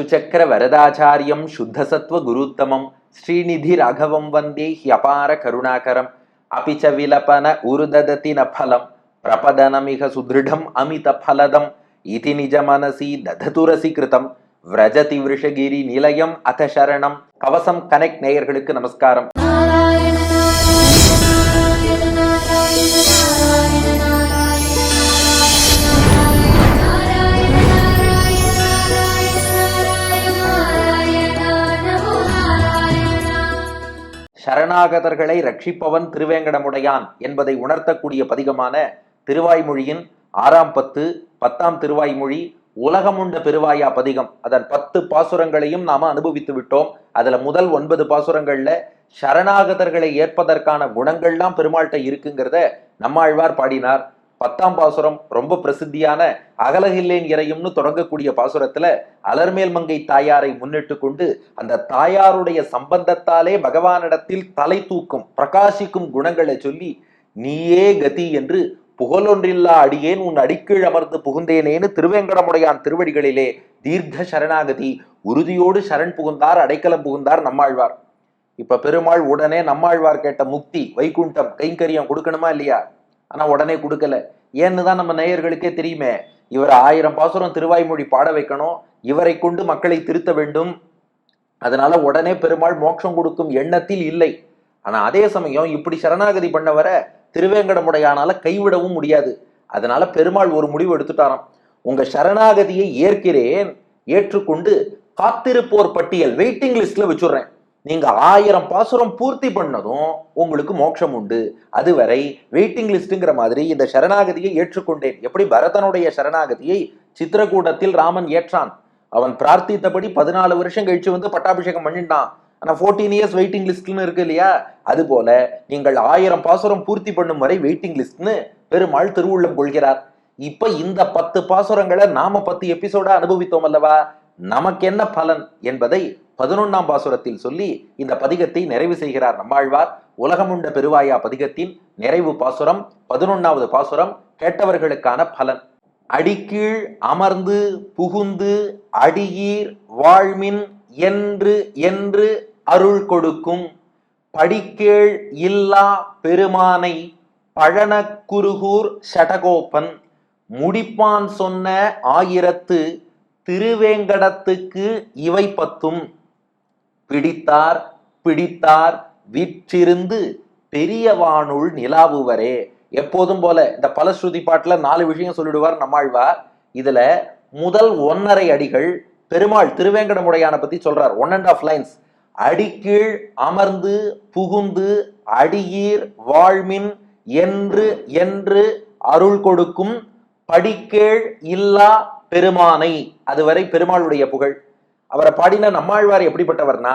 சுச்சக்கர வரதாச்சாரியம் சுத்தசத்வ குருத்தமம். ஸ்ரீநிதி ராகவம் வந்தே ஹியபார கருணாகரம். அபிச்ச விலபன உருதததி ந ஃபலம் பிரபதனமிக சுதிருடம் அமித பலதம். இதி நிஜ மனசி தததுரசி கிருதம். விரஜதி விருஷகிரி நிலையம் அத சரணம். கவசம் கனெக்ட் நேயர்களுக்கு நமஸ்காரம். சரணாகதர்களை ரட்சிப்பவன் திருவேங்கடமுடையான் என்பதை உணர்த்தக்கூடிய பதிகமான திருவாய்மொழியின் ஆறாம் பத்து பத்தாம் திருவாய்மொழி உலகமுண்ட பெருவாயா பதிகம். அதன் பத்து பாசுரங்களையும் நாம அனுபவித்து விட்டோம். அதுல முதல் ஒன்பது பாசுரங்கள்ல சரணாகதர்களை ஏற்பதற்கான குணங்கள்லாம் பெருமாள்கிட்ட இருக்குங்கிறத நம்மாழ்வார் பாடினார். பத்தாம் பாசுரம் ரொம்ப பிரசித்தியான அகலகில்லேன் இறையும்னு தொடங்கக்கூடிய பாசுரத்துல அலர்மேல் மங்கை தாயாரை முன்னிட்டு கொண்டு அந்த தாயாருடைய சம்பந்தத்தாலே பகவானிடத்தில் தலை தூக்கும் பிரகாசிக்கும் குணங்களை சொல்லி நீயே கதி என்று புகழொன்றில்லா அடியேன் உன் அடிக்கீழ் அமர்ந்து புகுந்தேனேன்னு திருவேங்கடமுடையான் திருவடிகளிலே தீர்க்க சரணாகதி உறுதியோடு சரண் புகுந்தார் அடைக்கலம் புகுந்தார் நம்மாழ்வார். இப்ப பெருமாள் உடனே நம்மாழ்வார் கேட்ட முக்தி வைகுண்டம் கைங்கரியம் கொடுக்கணுமா இல்லையா? ஆனா உடனே கொடுக்கல. ஏன்னு தான் நம்ம நேயர்களுக்கே தெரியுமே. இவர் ஆயிரம் பாசுரம் திருவாய்மொழி பாட வைக்கணும். இவரை கொண்டு மக்களை திருத்த வேண்டும். அதனால உடனே பெருமாள் மோட்சம் கொடுக்கும் எண்ணத்தில் இல்லை. ஆனா அதே சமயம் இப்படி சரணாகதி பண்ணவரை திருவேங்கடமுடையானால கைவிடவும் முடியாது. அதனால பெருமாள் ஒரு முடிவு எடுத்துட்டாராம். உங்க சரணாகதியை ஏற்கிறேன். ஏற்றுக்கொண்டு காத்திருப்போர் பட்டியல் வெயிட்டிங் லிஸ்ட்ல வச்சுடுறேன். நீங்க ஆயிரம் பாசுரம் பூர்த்தி பண்ணதும் உங்களுக்கு மோட்சம் உண்டு. அதுவரை வெயிட்டிங் லிஸ்ட்டுங்கிற மாதிரி இந்த சரணாகதியை ஏற்றுக்கொண்டேன். எப்படி பரதனுடைய சரணாகதியை சித்திரகூடத்தில் ராமன் ஏற்றான். அவன் பிரார்த்தித்தபடி பதினாலு வருஷம் கழிச்சு வந்து பட்டாபிஷேகம் பண்ணிட்டான். ஆனா ஃபோர்டீன் இயர்ஸ் வெயிட்டிங் லிஸ்ட்னு இருக்கு இல்லையா? அது போல நீங்கள் ஆயிரம் பாசுரம் பூர்த்தி பண்ணும் வரை வெயிட்டிங் லிஸ்ட்னு பெருமாள் திருவுள்ளம் கொள்கிறார். இப்ப இந்த பத்து பாசுரங்களை நாம பத்து எபிசோடா அனுபவித்தோம் அல்லவா? நமக்கு என்ன பலன் என்பதை பதினொன்றாம் பாசுரத்தில் சொல்லி இந்த பதிகத்தை நிறைவு செய்கிறார் நம்மாழ்வார். உலகமுண்ட பெருவாயா பதிகத்தின் நிறைவு பாசுரம் பதினொன்றாவது பாசுரம் கேட்டவர்களுக்கான பலன். அடிக்கீழ் அமர்ந்து புகுந்து அடியீர் வாழ்மின் என்று என்று அருள் கொடுக்கும் படிக்கேள் இல்லா பெருமானை பழனக்குருகூர் சடகோப்பன் முடிப்பான் சொன்ன ஆயிரத்து திருவேங்கடத்துக்கு இவை பத்தும். பிடித்தார் பிடித்தார் விற்றிருந்து பெரியவானுள் நிலாவுவரே. எப்போதும் போல இந்த பலஸ்ருதி பாட்டுல நாலு விஷயம் சொல்லிடுவார் நம்மாழ்வார். இதுல முதல் ஒன்னரை அடிகள் பெருமாள் திருவேங்கடமுடையான பத்தி சொல்றார். ஒன் அண்ட் ஆஃப் லைன்ஸ் அடிக்கீழ் அமர்ந்து புகுந்து அடியீர் வாழ்மின் என்று என்று அருள் கொடுக்கும் படிக்கேள் இல்லா பெருமானை. அதுவரை பெருமாளுடைய புகழ். அவரை பாடின நம்மாழ்வார் எப்படிப்பட்டவர்னா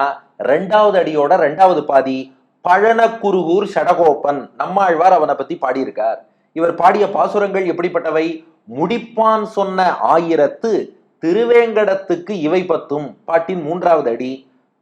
ரெண்டாவது அடியோட ரெண்டாவது பாதி பழனக்குருகூர் சடகோப்பன் நம்மாழ்வார் அவனை பத்தி பாடியிருக்கார். இவர் பாடிய பாசுரங்கள் எப்படிப்பட்டவை? முடிப்பான் சொன்ன ஆயிரத்து திருவேங்கடத்துக்கு இவை பத்தும். பாட்டின் மூன்றாவது அடி.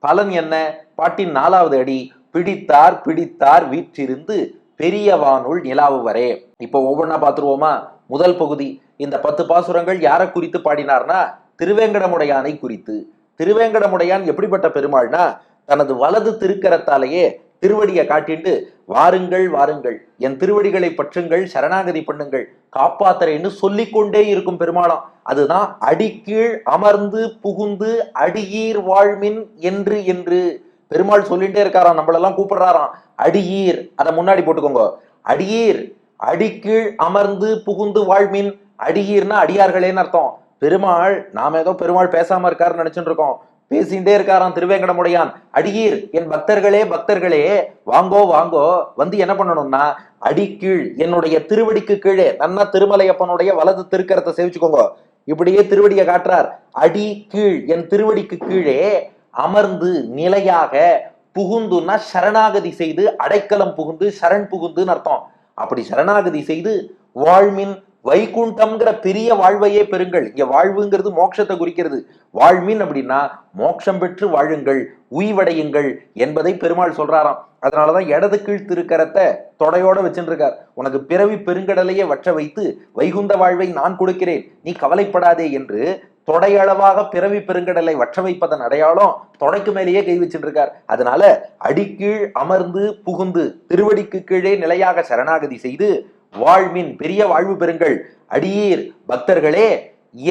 பலன் என்ன? பாட்டின் நாலாவது அடி. பிடித்தார் பிடித்தார் வீற்றிருந்து பெரியவானுள் நிலாவு வரே இப்போ ஒவ்வொன்றா பார்த்துருவோமா? முதல் பகுதி. இந்த பத்து பாசுரங்கள் யாரை குறித்து பாடினார்னா திருவேங்கடமுடையானை குறித்து. திருவேங்கடமுடையான் எப்படிப்பட்ட பெருமாள்னா தனது வலது திருக்கரத்தாலேயே திருவடியை காட்டிட்டு வாருங்கள் வாருங்கள் என் திருவடிகளை பற்றுங்கள் சரணாகதி பண்ணுங்கள் காப்பாத்துறேன்னு சொல்லிக்கொண்டே இருக்கும் பெருமாளாம். அதுதான் அடிக்கீழ் அமர்ந்து புகுந்து அடியீர் வாழ்மின் என்று என்று. பெருமாள் சொல்லிட்டே இருக்காராம் நம்மளெல்லாம் கூப்பிடுறாராம். அடியீர் அதை முன்னாடி போட்டுக்கோங்க. அடியீர் அடிக்கீழ் அமர்ந்து புகுந்து வாழ்மின் அடியீர்னா அடியார்களேன்னு அர்த்தம். பெருமாள் நாம் ஏதோ பெருமாள் பேசாம இருக்காருன்னு நினைச்சுட்டு இருக்கோம். பேசிகிட்டே இருக்காராம் திருவேங்கடமுடையான். அடியீர் என் பக்தர்களே பக்தர்களே வாங்கோ வாங்கோ. வந்து என்ன பண்ணணும்னா அடிக்கீழ் என்னுடைய திருவடிக்கு கீழே நன்னா திருமலையப்பனுடைய வலது திருக்கரத்தை சேவிச்சுக்கோங்க. இப்படியே திருவடியை காட்டுறார். அடி கீழ் என் திருவடிக்கு கீழே அமர்ந்து நிலையாக புகுந்துன்னா சரணாகதி செய்து அடைக்கலம் புகுந்து சரண் புகுந்துன்னு அர்த்தம். அப்படி சரணாகதி செய்து வாழ்மின் வைகுண்டம்ங்கிற பெரிய வாழ்வையே பெறுங்கள். இங்க வாழ்வுங்கிறது மோட்சத்தை குறிக்கிறது. வாழ்மீன் அப்படின்னா மோட்சம் பெற்று வாழுங்கள் உய்வடையுங்கள் என்பதை பெருமாள் சொல்றாராம். அதனாலதான் இடது கீழ் திருக்கரத்தை தொடையோட வச்சுருக்கார் உனக்கு பிறவி பெருங்கடலையே வற்ற வைத்து வைகுந்த வாழ்வை நான் கொடுக்கிறேன். நீ கவலைப்படாதே என்று தொடையளவாக பிறவி பெருங்கடலை வற்ற வைப்பதன் அடையாளம் தொடைக்கு மேலேயே கை வச்சுருக்கார் அதனால அடிக்கீழ் அமர்ந்து புகுந்து திருவடிக்கு கீழே நிலையாக சரணாகதி செய்து வாழ்மின் பெரிய வாழ்வு பெறுங்கள். அடியீர் பக்தர்களே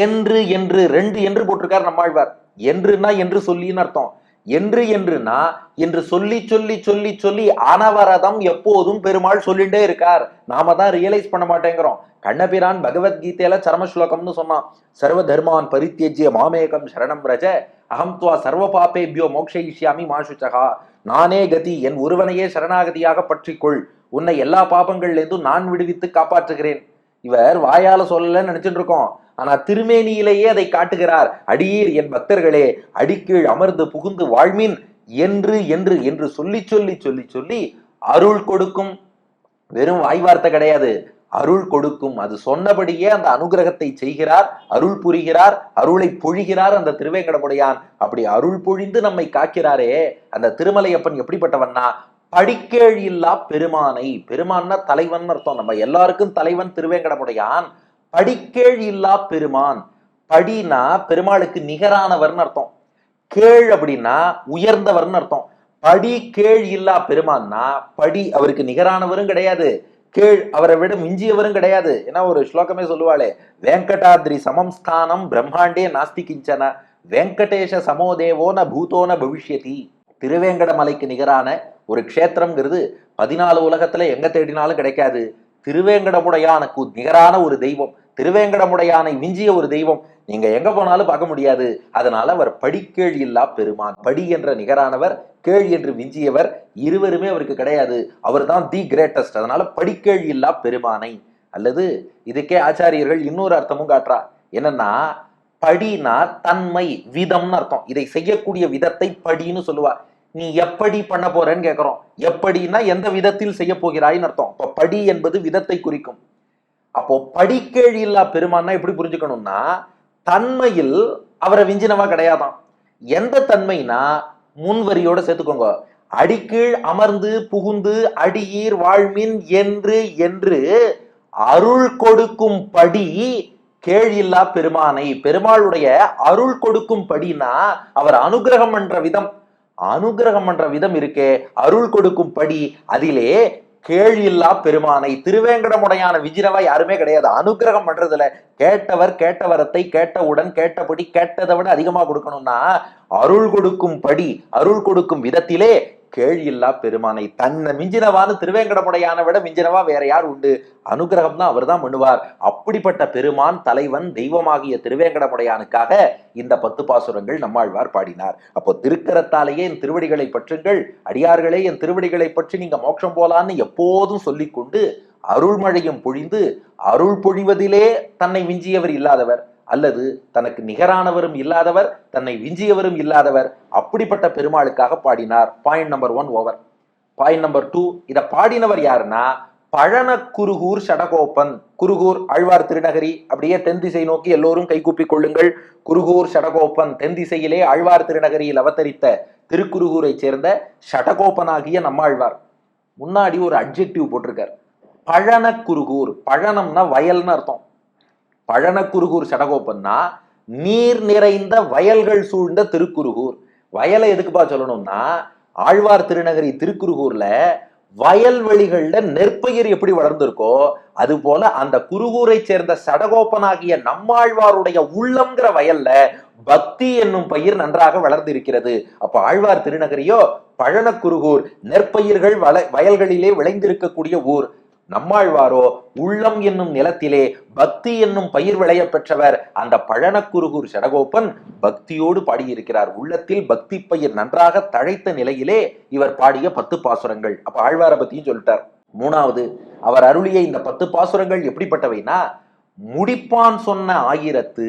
என்று என்று ரெண்டு என்று போட்டிருக்கார் நம்மாழ்வார் என்றுனா என்று சொல்லின்னு அர்த்தம். என்று என்றுனா என்று சொல்லி சொல்லி சொல்லி சொல்லி அனவரதம் எப்போதும் பெருமாள் சொல்லிட்டே இருக்கார். நாம தான் ரியலைஸ் பண்ண மாட்டேங்கிறோம். கண்ணபிரான் பகவத்கீதையில சரம ஸ்லோகம்னு சொன்னான். சர்வ தர்மான் பரித்தியஜ்ய மாமேகம் சரணம் ரஜ அகம் துவா சர்வ பாப்பேபியோ மோக்ஷயிஷ்யாமி மாசுச்சகா நானே கதி என் ஒருவனையே சரணாகதியாக பற்றிக்கொள். உன்னை எல்லா பாபங்கள்லேருந்தும் நான் விடுவித்து காப்பாற்றுகிறேன். இவர் வாயால சொல்லலன்னு நினைச்சிட்டு இருக்கோம். ஆனா திருமேனியிலேயே அதை காட்டுகிறார். அடியீர் என் பக்தர்களே அடிக்கீழ் அமர்ந்து புகுந்து வாழ்மின் என்று என்று என்று சொல்லி சொல்லி சொல்லி சொல்லி அருள் கொடுக்கும். வெறும் வாய் வார்த்தை கிடையாது. அருள் கொடுக்கும். அது சொன்னபடியே அந்த அனுகிரகத்தை செய்கிறார் அருள் புரிகிறார் அருளை பொழிகிறார் அந்த திருவேங்கடமுடையான். அப்படி அருள் பொழிந்து நம்மை காக்கிறாரே அந்த திருமலையப்பன் எப்படிப்பட்டவன்னா படிக்கேள் இல்லா பெருமானை. பெருமான்னா தலைவன் அர்த்தம். நம்ம எல்லாருக்கும் தலைவன் திருவேங்கடமுடையான். படிக்கேள் இல்லா பெருமான். படினா பெருமாளுக்கு நிகரானவர்னு அர்த்தம். கேள் அப்படின்னா உயர்ந்தவர்னு அர்த்தம். படி கேள் இல்லா பெருமான்னா படி அவருக்கு நிகரானவரும் கிடையாது. கேள் அவரை விட மிஞ்சியவரும் கிடையாது. ஏன்னா ஒரு ஸ்லோகமே சொல்லுவாளே வெங்கடாத்ரி சமம் ஸ்தானம் பிரம்மாண்டே நாஸ்தி கிஞ்சன. வெங்கடேஷ சமோதேவோன ந பூதோ ந பவிஷ்யதி திருவேங்கடமலைக்கு நிகரான ஒரு க்ஷேத்திரம்ங்கிறது பதினாலு உலகத்துல எங்க தேடினாலும் கிடைக்காது. திருவேங்கடமுடையானுக்கு நிகரான ஒரு தெய்வம். திருவேங்கடமுடையானை விஞ்சிய ஒரு தெய்வம். நீங்க எங்க போனாலும் பார்க்க முடியாது. அதனால அவர் படிக்கேள் இல்லா பெருமான். படி என்ற நிகரானவர் கேள் என்று விஞ்சியவர் இருவருமே அவருக்கு கிடையாது. அவர் தான் தி கிரேட்டஸ்ட். அதனால படிக்கேள் இல்லா பெருமானை. அல்லது இதுக்கே ஆச்சாரியர்கள் இன்னொரு அர்த்தமும் காட்டுறா. என்னன்னா படினா தன்மை விதம்னு அர்த்தம். இதை செய்யக்கூடிய விதத்தை படின்னு சொல்லுவா நீ எப்படி பண்ண போறேன்னு கேட்கிறோம் எப்படின்னா எந்த விதத்தில் செய்ய போகிறாய்ன்னு அர்த்தம். இப்போ படி என்பது விதத்தை குறிக்கும். அப்போ படிக்கேள் இல்லா பெருமான்னா எப்படி புரிஞ்சுக்கணும்னா தன்மையில் அவரை விஞ்சினவா கிடையாதாம் எந்த தன்மைனா முன்வரியோட சேர்த்துக்கோங்க. அடிக்கீழ் அமர்ந்து புகுந்து அடியீர் வாழ்மின் என்று என்று அருள் கொடுக்கும் படி கேழில்லா பெருமானை. பெருமாளுடைய அருள் கொடுக்கும் படினா அவர் அனுகிரகம் என்ற விதம். அனுகிரகம் என்ற விதம் இருக்கே. அருள் கொடுக்கும் படி அதிலே கேழில்லா பெருமானை திருவேங்கடமுடையான விஜினவா யாருமே கிடையாது. அனுகிரகம் பண்றதுல கேட்டவர் கேட்டவரத்தை கேட்டவுடன் கேட்டபடி கேட்டதை விட அதிகமா கொடுக்கணும்னா அருள் கொடுக்கும் படி அருள் கொடுக்கும் விதத்திலே கேழியில்லா பெருமானை. தன்னை மிஞ்சினவான்னு திருவேங்கடமுடையான விட மிஞ்சினவா வேற யார் உண்டு? அனுகிரகம் தான் அவர் தான் பண்ணுவார் அப்படிப்பட்ட பெருமான் தலைவன் தெய்வமாகிய திருவேங்கடமுடையானுக்காக இந்த பத்து பாசுரங்கள் நம்மாழ்வார் பாடினார். அப்போ திருக்கரத்தாலேயே என் திருவடிகளை பற்றுங்கள். அடியார்களே என் திருவடிகளை பற்றி நீங்க மோட்சம் போலான்னு எப்போதும் சொல்லிக்கொண்டு அருள்மழையும் பொழிந்து அருள் பொழிவதிலே தன்னை மிஞ்சியவர் இல்லாதவர். அல்லது தனக்கு நிகரானவரும் இல்லாதவர் தன்னை விஞ்சியவரும் இல்லாதவர் அப்படிப்பட்ட பெருமாளுக்காக பாடினார். Point number one over point number two இதை பாடினவர் யாருன்னா பழன குருகூர் சடகோப்பன் குருகூர் ஆழ்வார் திருநகரி அப்படியே தென் திசை நோக்கி எல்லோரும் கைகூப்பிக் கொள்ளுங்கள். குருகூர் சடகோப்பன் தென் திசையிலே ஆழ்வார் திருநகரியில் அவதரித்த திருக்குருகூரைச் சேர்ந்த சடகோப்பனாகிய நம்மாழ்வார். முன்னாடி ஒரு அப்ஜெக்டிவ் போட்டிருக்கார். பழன குருகூர் பழனம்னா வயல்னு அர்த்தம். பழனக்குருகூர் சடகோப்பன்னா நீர் நிறைந்த வயல்கள் சூழ்ந்த திருக்குருகூர். வயலை எதுக்குப்பா சொல்லணும்னா ஆழ்வார் திருநகரி திருக்குருகூர்ல வயல்வெளிகள்ல நெற்பயிர் எப்படி வளர்ந்திருக்கோ அது போல அந்த குருகூரை சேர்ந்த சடகோப்பனாகிய நம்மாழ்வாருடைய உள்ளம்ங்கிற வயல்ல பக்தி என்னும் பயிர் நன்றாக வளர்ந்து இருக்கிறது அப்ப ஆழ்வார் திருநகரியோ பழனக்குருகூர் நெற்பயிர்கள் வள வயல்களிலே விளைந்திருக்கக்கூடிய ஊர். நம்மாழ்வாரோ உள்ளம் என்னும் நிலத்திலே பக்தி என்னும் பயிர் விளைய பெற்றவர் அந்த பழனக்குருகூர் சடகோப்பன் பக்தியோடு பாடியிருக்கிறார். உள்ளத்தில் பக்தி பயிர் நன்றாக தழைத்த நிலையிலே இவர் பாடிய பத்து பாசுரங்கள். அப்ப ஆழ்வாரை பத்தியும் சொல்லிட்டார். மூணாவது அவர் அருளிய இந்த பத்து பாசுரங்கள் எப்படிப்பட்டவைனா முடிப்பான் சொன்ன ஆயிரத்து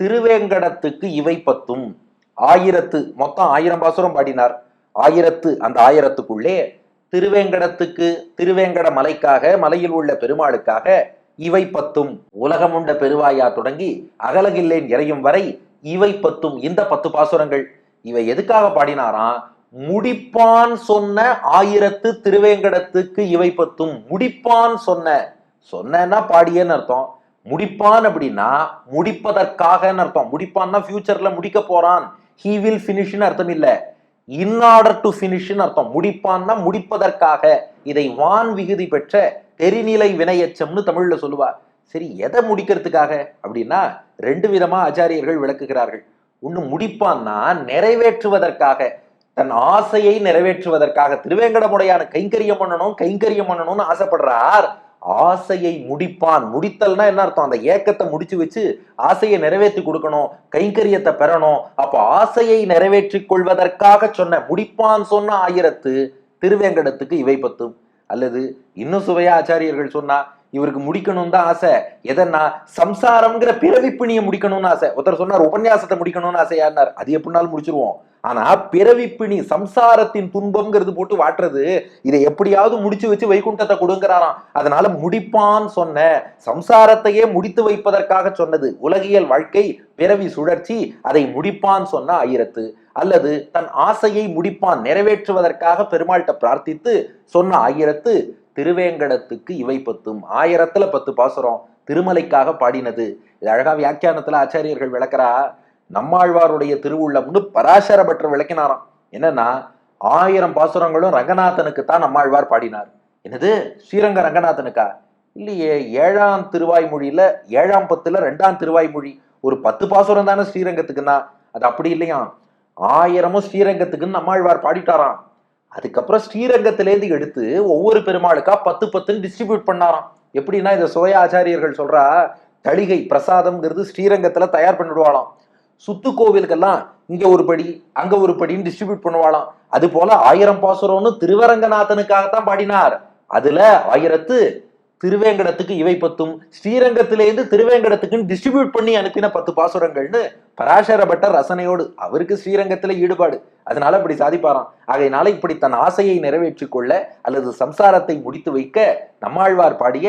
திருவேங்கடத்துக்கு இவை பத்தும். ஆயிரத்து மொத்தம் ஆயிரம் பாசுரம் பாடினார். ஆயிரத்து அந்த ஆயிரத்துக்குள்ளே திருவேங்கடத்துக்கு திருவேங்கட மலைக்காக மலையில் உள்ள பெருமாளுக்காக இவை பத்தும் உலகமுண்ட பெருவாயா தொடங்கி அகலகில்லேன் இறையும் வரை இவை பத்தும் இந்த பத்து பாசுரங்கள். இவை எதுக்காக பாடினாராம் முடிப்பான் சொன்ன ஆயிரத்து திருவேங்கடத்துக்கு இவை பத்தும் முடிப்பான் சொன்ன. சொன்னா பாடியன்னு அர்த்தம். முடிப்பான் அப்படின்னா முடிப்பதற்காகன்னு அர்த்தம். முடிப்பான்னா ஃபியூச்சர்ல முடிக்க போறான். ஹீ வில் பினிஷ்னு அர்த்தம் இல்லை. இன் ஆர்டர் டு ஃபினிஷ்னு அர்த்தம். முடிப்பான்னா முடிப்பதற்காக இதை வான் விகுதி பெற்ற தெரிநிலை வினையச்சம்னு தமிழ்ல சொல்லுவா சரி எதை முடிக்கிறதுக்காக? அப்படின்னா ரெண்டு விதமா ஆச்சாரியர்கள் விளக்குகிறார்கள். ஒன்று முடிப்பான்னா நிறைவேற்றுவதற்காக தன் ஆசையை நிறைவேற்றுவதற்காக. திருவேங்கடமுடையான கைங்கரியம் பண்ணணும் கைங்கரியம் பண்ணணும்னு ஆசைப்படுறார். ஆசையை முடிப்பான். முடித்தல்னா என்ன அர்த்தம்? அந்த ஏக்கத்தை முடிச்சு வச்சு ஆசையை நிறைவேற்றி கொடுக்கணும் கைங்கரியத்தை பெறணும். அப்ப ஆசையை நிறைவேற்றி கொள்வதற்காக சொன்ன முடிப்பான் சொன்ன ஆயிரத்து திருவேங்கடத்துக்கு இவை பத்தும். அல்லது இன்னும் சுவையா ஆச்சாரியர்கள் சொன்னா இவருக்கு முடிக்கணும் தான் ஆசை. எதனா சம்சாரம்ங்கிற பிறவிப்பிணியை முடிக்கணும்னு ஆசை. ஒருத்தர் சொன்னார் உபன்யாசத்தை முடிக்கணும்னு ஆசையானார் அது எப்படினாலும் முடிச்சிருவோம். ஆனா பிறவிப்பிணி சம்சாரத்தின் துன்பம்ங்கிறது போட்டு வாட்டுறது இதை எப்படியாவது முடிச்சு வச்சு வைகுண்டத்தை கொடுங்கிறாராம். அதனால முடிப்பான் சொன்ன சம்சாரத்தையே முடித்து வைப்பதற்காக சொன்னது உலகியல் வாழ்க்கை பிறவி சுழற்சி அதை முடிப்பான் சொன்ன ஆயிரத்து. அல்லது தன் ஆசையை முடிப்பான் நிறைவேற்றுவதற்காக பெருமாள்கிட்ட பிரார்த்தித்து சொன்ன ஆயிரத்து திருவேங்கடத்துக்கு இவை பத்தும். ஆயிரத்துல பத்து பாசுரம் திருமலைக்காக பாடினது. இது அழகா வியாக்கியானத்துல ஆச்சாரியர்கள் விளக்கிறா. நம்மாழ்வாருடைய திருவுள்ளம்னு பராசர பட்டர் விளக்கினாராம். என்னன்னா ஆயிரம் பாசுரங்களும் ரங்கநாதனுக்கு தான் நம்மாழ்வார் பாடினார். என்னது? ஸ்ரீரங்க ரங்கநாதனுக்கா? இல்லையே ஏழாம் திருவாய்மொழியில ஏழாம் பத்துல ரெண்டாம் திருவாய்மொழி ஒரு பத்து பாசுரம் தானே ஸ்ரீரங்கத்துக்குன்னா. அது அப்படி இல்லையா ஆயிரமும் ஸ்ரீரங்கத்துக்குன்னு நம்மாழ்வார் பாடிட்டாராம். அதுக்கப்புறம் ஸ்ரீரங்கத்திலேருந்து எடுத்து ஒவ்வொரு பெருமாளுக்கா பத்து பத்துன்னு டிஸ்ட்ரிபியூட் பண்ணாராம். எப்படின்னா இந்த சுய ஆச்சாரியர்கள் சொல்றா தளிகை பிரசாதம்ங்கிறது ஸ்ரீரங்கத்துல தயார் பண்ணிடுவாளாம். சுத்து கோவிலுக்கெல்லாம் இங்க ஒரு படி அங்க ஒரு படின்னு டிஸ்ட்ரிபியூட் பண்ணுவாளாம். அது போல ஆயிரம் பாசுரம்னு திருவரங்கநாதனுக்காகத்தான் பாடினார். அதுல ஆயிரத்து திருவேங்கடத்துக்கு இவை பத்தும். ஸ்ரீரங்கத்திலேருந்து திருவேங்கடத்துக்குன்னு டிஸ்ட்ரிபியூட் பண்ணி அனுப்பின பத்து பாசுரங்கள்னு பராசர பட்டர் ரசனையோடு அவருக்கு ஸ்ரீரங்கத்துல ஈடுபாடு. அதனால இப்படி சாதிப்பாராம். ஆகையினால இப்படி தன் ஆசையை நிறைவேற்றி கொள்ள அல்லது சம்சாரத்தை முடித்து வைக்க நம்மாழ்வார் பாடிய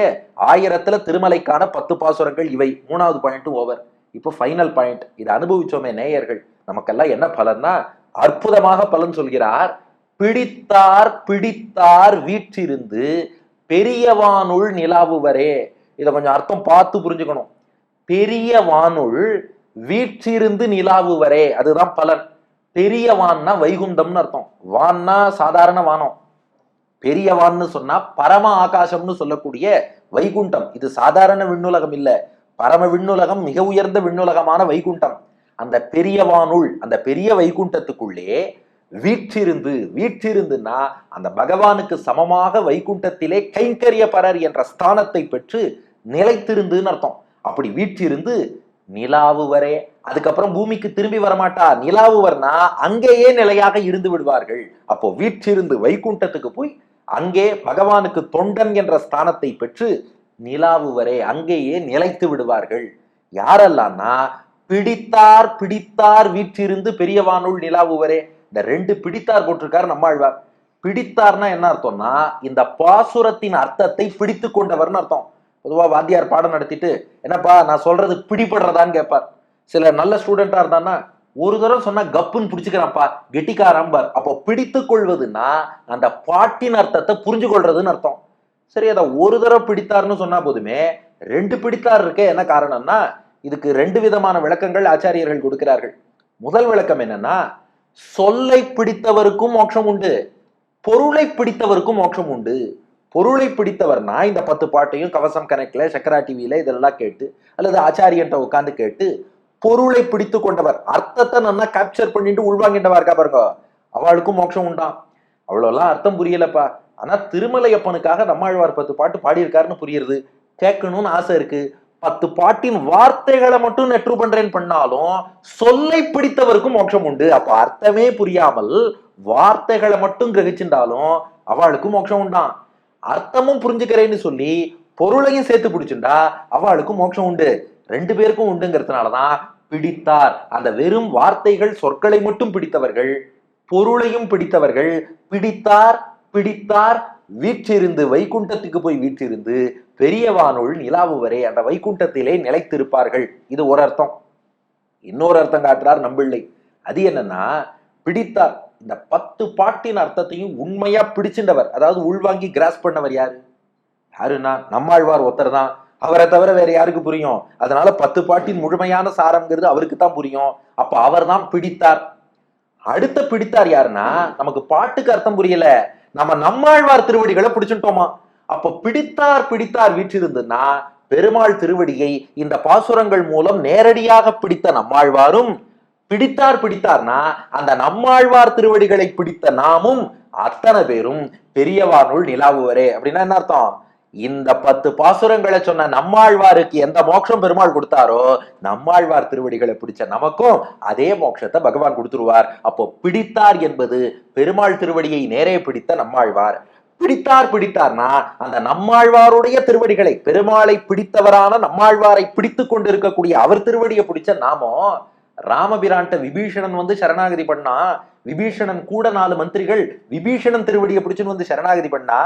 ஆயிரத்துல திருமலைக்கான பத்து பாசுரங்கள் இவை. மூணாவது பாயிண்ட் ஓவர் இப்போ ஃபைனல் பாயிண்ட் இதை அனுபவிச்சோமே நேயர்கள். நமக்கெல்லாம் என்ன பலன்னா அற்புதமாக பலன் சொல்கிறார். பிடித்தார் பிடித்தார் வீற்றிருந்து பெரியவானுள் நிலாவுவரே. இதை கொஞ்சம் அர்த்தம் பார்த்து புரிஞ்சுக்கணும். பெரிய வானுள் வீற்றிருந்து நிலாவுவரே. அதுதான் பலன். பெரிய வான்னா வைகுண்டம்னு அர்த்தம். வான்னா சாதாரண வானம். பெரிய வான்னு சொன்னா பரம ஆகாசம்னு சொல்லக்கூடிய வைகுண்டம். இது சாதாரண விண்ணுலகம் இல்ல. பரம விண்ணுலகம் மிக உயர்ந்த விண்ணுலகமான வைகுண்டம். அந்த பெரிய வானுள் அந்த பெரிய வைகுண்டத்துக்குள்ளே வீற்றிருந்து வீற்றிருந்துன்னா அந்த பகவானுக்கு சமமாக வைகுண்டத்திலே கைங்கரிய பரர் என்ற ஸ்தானத்தை பெற்று நிலைத்திருந்துன்னு அர்த்தம். அப்படி வீற்றிருந்து நிலாவு வரே அதுக்கப்புறம் பூமிக்கு திரும்பி வரமாட்டா நிலாவு வரனா அங்கேயே நிலையாக இருந்து விடுவார்கள். அப்போ வீற்றிருந்து வைகுண்டத்துக்கு போய் அங்கே பகவானுக்கு தொண்டன் என்ற ஸ்தானத்தை பெற்று நிலாவு வரே அங்கேயே நிலைத்து விடுவார்கள். யாரெல்லாம்னா பிடித்தார் பிடித்தார் வீற்றிருந்து பெரியவானுள் நிலாவு வரே இந்த ரெண்டு பிடித்தார் போட்டிருக்காரு நம்மாழ்வார் பிடித்தார்னா என்ன அர்த்தம்னா இந்த பாசுரத்தின் அர்த்தத்தை பிடித்து கொண்டவர்னு அர்த்தம். பொதுவாக வாத்தியார் பாடம் நடத்திட்டு என்னப்பா நான் சொல்றது பிடிபடுறதான்னு கேட்பார். சில நல்ல ஸ்டூடெண்டா இருந்தான்னா ஒரு தடவை சொன்னா கப்புன்னு பிடிச்சுக்கிறான்ப்பா கெட்டிக்காரம்பார். அப்போ பிடித்து கொள்வதுன்னா அந்த பாட்டின் அர்த்தத்தை புரிஞ்சு கொள்றதுன்னு அர்த்தம். சரி அதை ஒரு தடவை பிடித்தார்னு சொன்னா போதுமே ரெண்டு பிடித்தார் இருக்கே என்ன காரணம்னா இதுக்கு ரெண்டு விதமான விளக்கங்கள் ஆச்சாரியர்கள் கொடுக்கிறார்கள். முதல் விளக்கம் என்னன்னா சொல்லை பிடித்தவருக்கும் மோட்சம் உண்டு. பொருளை பிடித்தவருக்கும் மோட்சம் உண்டு. பொருளை பிடித்தவர்னா இந்த பத்து பாட்டையும் கவசம் கணக்கில் சக்கரா டிவியில இதெல்லாம் கேட்டு அல்லது ஆச்சாரியன்ட்ட உட்காந்து கேட்டு பொருளை பிடித்து கொண்டவர். அர்த்தத்தை நல்லா கேப்சர் பண்ணிட்டு உள்வாங்கிட்டவா இருக்கா பாருங்க. அவளுக்கும் மோட்சம் உண்டாம் அவ்வளோலாம் அர்த்தம் புரியலப்பா. ஆனா திருமலையப்பனுக்காக நம்மாழ்வார் பத்து பாட்டு பாடியிருக்காருன்னு புரியுது கேட்கணும்னு ஆசை இருக்கு. பத்து பாட்டின் வார்த்தைகளை மட்டும் நெற்று பண்றேன் பண்ணாலும் சொல்லை பிடித்தவருக்கும் மோட்சம் உண்டு. அப்ப அர்த்தமே புரியாமல் வார்த்தைகளை மட்டும் கிரகிச்சிருந்தாலும் அவளுக்கு மோட்சம் உண்டான் அர்த்தமும் புரிஞ்சுக்கிறேன்னு சொல்லி பொருளையும் சேர்த்து பிடிச்சுண்டா அவளுக்கு மோட்சம் உண்டு. ரெண்டு பேருக்கும் உண்டுங்கிறதுனாலதான் பிடித்தார். அந்த வெறும் வார்த்தைகள் சொற்களை மட்டும் பிடித்தவர்கள் பொருளையும் பிடித்தவர்கள் பிடித்தார் பிடித்தார் வீற்றிருந்து வைகுண்டத்துக்கு போய் வீற்றிருந்து பெரியவானுள் நிலாவு வரை அந்த வைகுண்டத்திலே நிலைத்திருப்பார்கள். இது ஒரு அர்த்தம் இன்னொரு அர்த்தம் காட்டுறார் நம்பிள்ளை. அது என்னன்னா பிடித்தார். இந்த பத்து பாட்டின் அர்த்தத்தையும் உண்மையா பிடிச்சின்றவர். அதாவது உள்வாங்கி கிராஸ் பண்ணவர் யாரு? யாருன்னா நம்மாழ்வார் ஒருத்தர் தான். அவரை தவிர வேற யாருக்கு புரியும்? அதனால பத்து பாட்டின் முழுமையான சாரம்ங்கிறது அவருக்கு தான் புரியும். அப்ப அவர் தான் பிடித்தார். அடுத்த பிடித்தார் யாருன்னா நமக்கு பாட்டுக்கு அர்த்தம் புரியல. நம்ம நம்மாழ்வார் திருவடிகளை பிடிச்சுட்டோமா? அப்ப பிடித்தார் பிடித்தார் வீற்றிருந்துன்னா பெருமாள் திருவடியை இந்த பாசுரங்கள் மூலம் நேரடியாக பிடித்த நம்மாழ்வாரும் பிடித்தார் பிடித்தார்னா அந்த நம்மாழ்வார் திருவடிகளை பிடித்த நாமும் அத்தனை பேரும் பெரியவானுள் நிலாவுவரே. அப்படின்னா என்ன அர்த்தம்? இந்த பத்து பாசுரங்களை சொன்ன நம்மாழ்வாருக்கு எந்த மோட்சம் பெருமாள் கொடுத்தாரோ நம்மாழ்வார் திருவடிகளை பிடிச்ச நமக்கும் அதே மோட்சத்தை பகவான் கொடுத்துருவார். அப்போ பிடித்தார் என்பது பெருமாள் திருவடியை நேரே பிடித்த நம்மாழ்வார். பிடித்தார் பிடித்தார்னா அந்த நம்மாழ்வாருடைய திருவடிகளை பெருமாளை பிடித்தவரான நம்மாழ்வாரை பிடித்து கொண்டு இருக்கக்கூடிய அவர் திருவடியை பிடிச்ச நாமோ ராமபிரான்ட்ட விபீஷணன் வந்து சரணாகதி பண்ணா விபீஷணன் கூட நாலு மந்திரிகள் விபீஷணன் திருவடியை பிடிச்சுன்னு வந்து சரணாகதி பண்ணா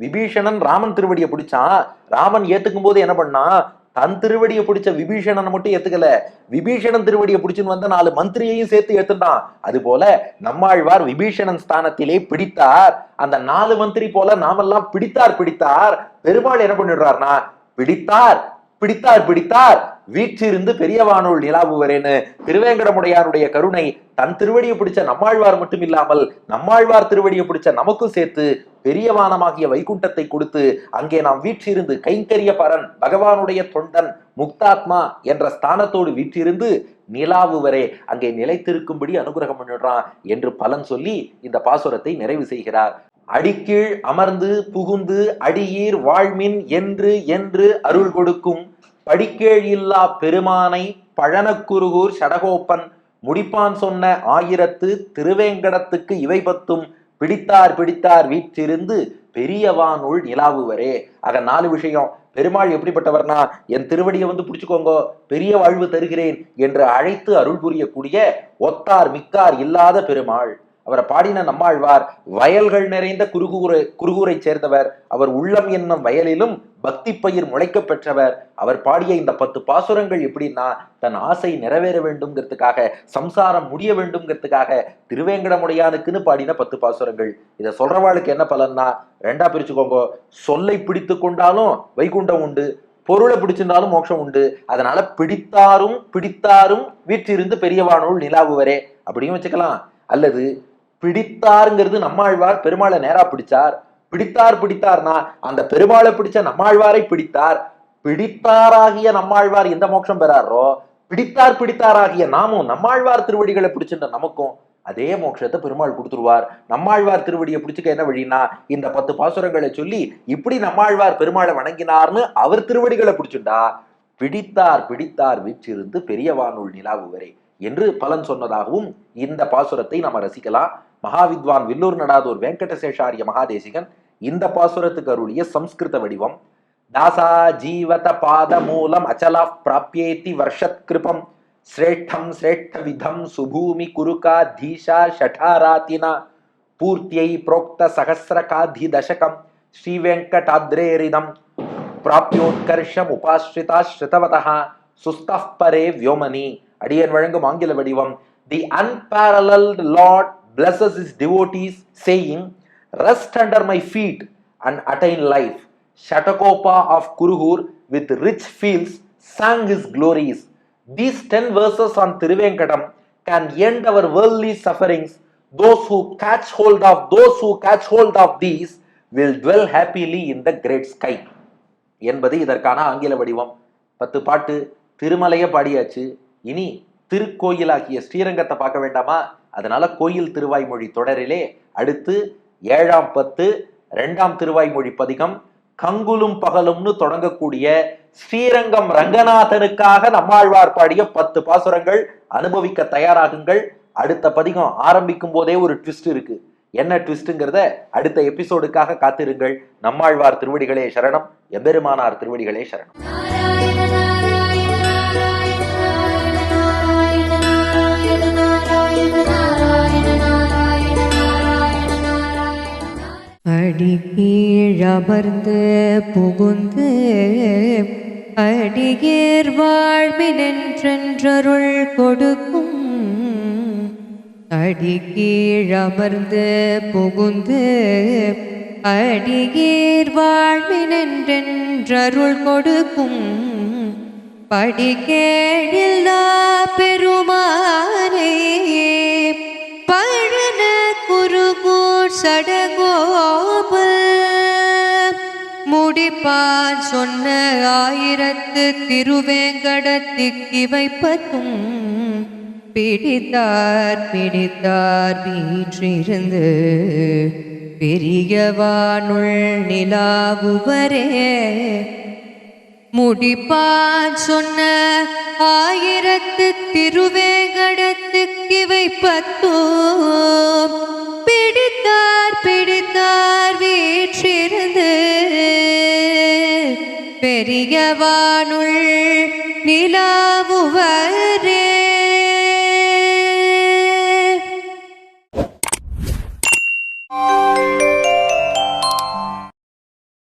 விபீஷணன் ராமன் திருவடியை பிடிச்சான் ராமன் ஏத்துக்கும் போது என்ன பண்ணா தன் திருவடியை பிடிச்ச விபீஷணனை மட்டும் ஏத்துக்கல. விபீஷணன் திருவடியை பிடிச்சுன்னு வந்த நாலு மந்திரியையும் சேர்த்து ஏத்துட்டான் அது போல நம்மாழ்வார் விபீஷணன் ஸ்தானத்திலே பிடித்தார். அந்த நாலு மந்திரி போல நாமெல்லாம் பிடித்தார் பிடித்தார். பெருமாள் என்ன பண்ணிடுறார்னா பிடித்தார் பிடித்தார் பிடித்தார். வீற்றிருந்து பெரியவானுள் நிலாவுவரேன்னு திருவேங்கடமுடையாருடைய கருணை தன் திருவடியை பிடிச்ச நம்மாழ்வார் மட்டும் இல்லாமல் நம்மாழ்வார் திருவடியை பிடிச்ச நமக்கும் சேர்த்து பெரியவானமாகிய வைகுண்டத்தை கொடுத்து அங்கே நாம் வீற்றிருந்து கைங்கரிய பரன் பகவானுடைய தொண்டன் முக்தாத்மா என்ற ஸ்தானத்தோடு வீற்றிருந்து நிலாவு வரை அங்கே நிலைத்திருக்கும்படி அனுகிரகம் பண்ணிடுறான் என்று பலன் சொல்லி இந்த பாசுரத்தை நிறைவு செய்கிறார். அடிக்கீழ் அமர்ந்து புகுந்து அடியீர் வாழ்மின் என்று என்று அருள் கொடுக்கும் படிக்கேழில்லா பெருமானை பழனக்குருகூர் சடகோப்பன் முடிப்பான் சொன்ன ஆயிரத்து திருவேங்கடத்துக்கு இவை பத்தும் பிடித்தார் பிடித்தார் வீற்றிருந்து பெரியவானுள் நிலாவுவரே. ஆக நாலு விஷயம். பெருமாள் எப்படிப்பட்டவர்னா என் திருவடியை வந்து பிடிச்சுக்கோங்க பெரிய வாழ்வு தருகிறேன் என்று அழைத்து அருள் புரியக்கூடிய ஒத்தார் மிக்கார் இல்லாத பெருமாள். அவரை பாடின நம்மாழ்வார் வயல்கள் நிறைந்த குறுகூரை குறுகூரை சேர்ந்தவர் அவர் உள்ளம் என்னும் வயலிலும் பக்தி பயிர் முளைக்க பெற்றவர். அவர் பாடிய இந்த பத்து பாசுரங்கள் எப்படின்னா தன் ஆசை நிறைவேற வேண்டும்ங்கிறதுக்காக சம்சாரம் முடிய வேண்டும்ங்கிறதுக்காக திருவேங்கடமுடையானுக்குன்னு பாடின பத்து பாசுரங்கள். இதை சொல்றவாளுக்கு என்ன பலன்னா ரெண்டா பிரிச்சுக்கோங்க சொல்லை பிடித்து கொண்டாலும் வைகுண்டம் உண்டு பொருளை பிடிச்சிருந்தாலும் மோட்சம் உண்டு அதனால பிடித்தாரும் பிடித்தாரும் வீற்றிருந்து பெரியவானோள் நிலாவுவரே அப்படியும் வச்சுக்கலாம். அல்லது பிடித்தாருங்கிறது நம்மாழ்வார் பெருமாளை நேரா பிடிச்சார். பிடித்தார் பிடித்தார்னா அந்த பெருமாளை பிடிச்ச நம்மாழ்வாரை பிடித்தார். பிடித்தாராகிய நம்மாழ்வார் எந்த மோட்சம் பெறாரோ பிடித்தார் பிடித்தாராகிய நாமும் நம்மாழ்வார் திருவடிகளை பிடிச்சின்ற நமக்கும் அதே மோட்சத்தை பெருமாள் கொடுத்துருவார். நம்மாழ்வார் திருவடியை பிடிச்சிக்க என்ன வழினா இந்த பத்து பாசுரங்களை சொல்லி இப்படி நம்மாழ்வார் பெருமாளை வணங்கினார்னு அவர் திருவடிகளை பிடிச்சுண்டா பிடித்தார் பிடித்தார் வீற்றிருந்து பெரியவானுள் நிலாவு வரை என்று பலன் சொன்னதாகவும் இந்த பாசுரத்தை நாம ரசிக்கலாம். மகாவித்வான் வில்லூர் நடாதூர் வெங்கடசேஷாரிய மகாதேசிகன் இந்த பாசுரத்துக்கு அருளிய சம்ஸ்கிருத வடிவம். தாசா ஜீவத பாத மூலம் அச்சலா பிராப்யேதி வர்ஷத் கிருபம். ஸ்ரேஷ்டம் ஸ்ரேஷ்ட விதம் சுபூமி குருகா தீஷா ஷடாராத்தினா. பூர்த்தியை புரோக்த சகசிரகாதி தசகம். ஸ்ரீவெங்கடாத்ரேரிதம் பிராப்யோத்கர்ஷம் உபாஸ்ரிதா ஸ்ருதவதா சுஸ்தப் பரே வியோமனி. அடியன் வழங்கும் ஆங்கில வடிவம். The unparalleled lord blesses his devotees saying rest under my feet and attain life shatakopa of kuruhur with rich fields sang his glories these 10 verses on Thiruvenkadam can end our worldly sufferings those who catch hold of those who catch hold of these will dwell happily in the great sky என்பது இதற்கான ஆங்கில வடிவம் பத்து பாட்டு திருமலைய பாடியாச்சு இனி திருக்கோயிலாகிய ஸ்ரீரங்கத்தை பார்க்க வேண்டாமா அதனால கோயில் திருவாய்மொழி தொடரிலே அடுத்து ஏழாம் பத்து ரெண்டாம் திருவாய்மொழி பதிகம் கங்குலும் பகலும்னு தொடங்கக்கூடிய ஸ்ரீரங்கம் ரங்கநாதனுக்காக நம்மாழ்வார் பாடிய பத்து பாசுரங்கள் அனுபவிக்க தயாராகுங்கள். அடுத்த பதிகம் ஆரம்பிக்கும் போதே ஒரு ட்விஸ்ட் இருக்கு. என்ன ட்விஸ்ட்டுங்கிறத அடுத்த எபிசோடுக்காக காத்திருங்கள். நம்மாழ்வார் திருவடிகளே சரணம் எபெருமானார் திருவடிகளே சரணம். அடிக்கீழமர்ந்து புகுந்து அடிகேர் வாழ்வினென்றருள் கொடுக்கும். அடிக்கீழமர்ந்து புகுந்து அடிகேர் வாழ்வினென்றருள் கொடுக்கும். படிகேழில்லா பெருமானே. முடிப்பான் சொன்ன ஆயிரத்து திருவேங்கடத்திக்கு பத்தும் பிடித்தார் பிடித்தார் வீற்றிருந்து. பெரியவானுள் நிலாவுவரே முடிப்பான் சொன்ன ஆயிரத்து திருவேங்கடத்துக்கு வைப்பத்தோ பெரியவானுள் நிலாவுவரே.